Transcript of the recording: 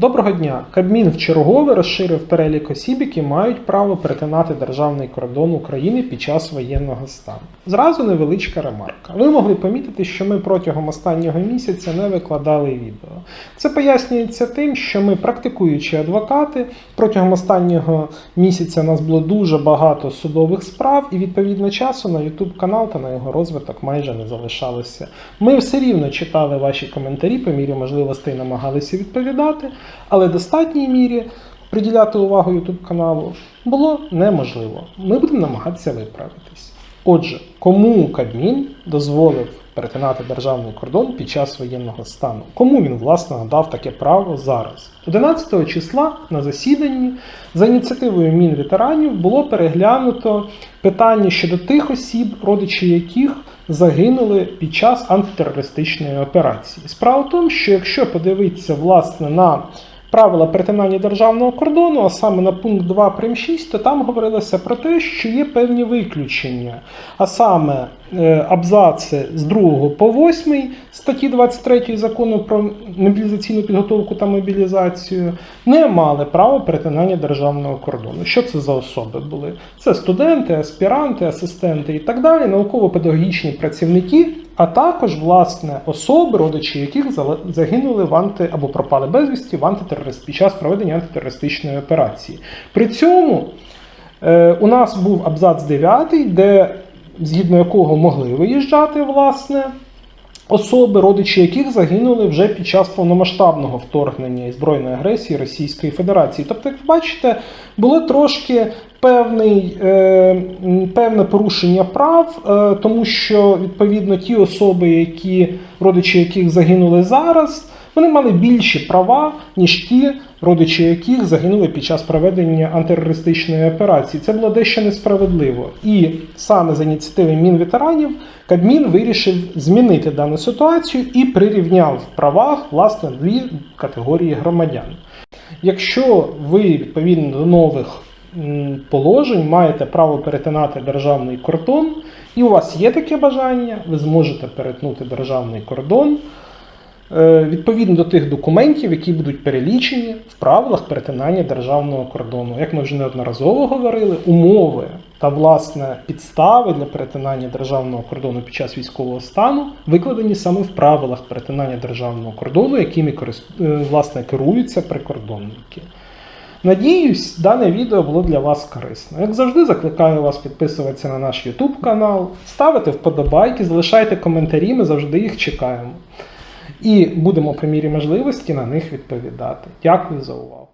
Доброго дня! Кабмін вчергове розширив перелік осіб, які мають право перетинати державний кордон України під час воєнного стану. Зразу невеличка ремарка. Ви могли помітити, що ми протягом останнього місяця не викладали відео. Це пояснюється тим, що ми практикуючі адвокати. Протягом останнього місяця нас було дуже багато судових справ, і відповідно часу на YouTube канал та на його розвиток майже не залишалося. Ми все рівно читали ваші коментарі, по мірі можливостей намагалися відповідати, але в достатній мірі приділяти увагу YouTube каналу було неможливо. Ми будемо намагатися виправитись. Отже, кому Кабмін дозволив перетинати державний кордон під час воєнного стану? Кому він власне надав таке право зараз? 11 числа на засіданні за ініціативою Мінветеранів було переглянуто питання щодо тих осіб, родичі яких загинули під час антитерористичної операції. Справа в тому, що якщо подивитися власне на правила перетинання державного кордону, а саме на пункт 2 прим 6, то там говорилося про те, що є певні виключення, а саме е, абзаци з 2 по 8 статті 23 закону про мобілізаційну підготовку та мобілізацію не мали права перетинання державного кордону. Що це за особи були? Це студенти, аспіранти, асистенти і так далі, науково-педагогічні працівники, а також власне особи, родичі яких загинули в анти або пропали безвісті в антитерорист під час проведення антитерористичної операції. При цьому е, у нас був абзац 9, де згідно якого могли виїжджати власне. Особи, родичі яких загинули вже під час повномасштабного вторгнення і збройної агресії Російської Федерації. Тобто, як ви бачите, було трошки певний, е, певне порушення прав, е, тому що відповідно ті особи, які родичі яких загинули зараз, вони мали більші права, ніж ті, родичі яких загинули під час проведення антитерористичної операції. Це було дещо несправедливо. І саме за ініціативи Мінветеранів Кабмін вирішив змінити дану ситуацію і прирівняв в правах власне дві категорії громадян. Якщо ви відповідно до нових положень маєте право перетинати державний кордон, і у вас є таке бажання, ви зможете перетнути державний кордон е, відповідно до тих документів, які будуть перелічені в правилах перетинання державного кордону. Як ми вже неодноразово говорили, умови та власне підстави для перетинання державного кордону під час військового стану викладені саме в правилах перетинання державного кордону, якими е, власне керуються прикордонники. Надіюсь, дане відео було для вас корисно. Як завжди, закликаю вас підписуватися на наш YouTube канал, ставити вподобайки, залишайте коментарі, ми завжди їх чекаємо. І будемо по мірі можливості на них відповідати. Дякую за увагу.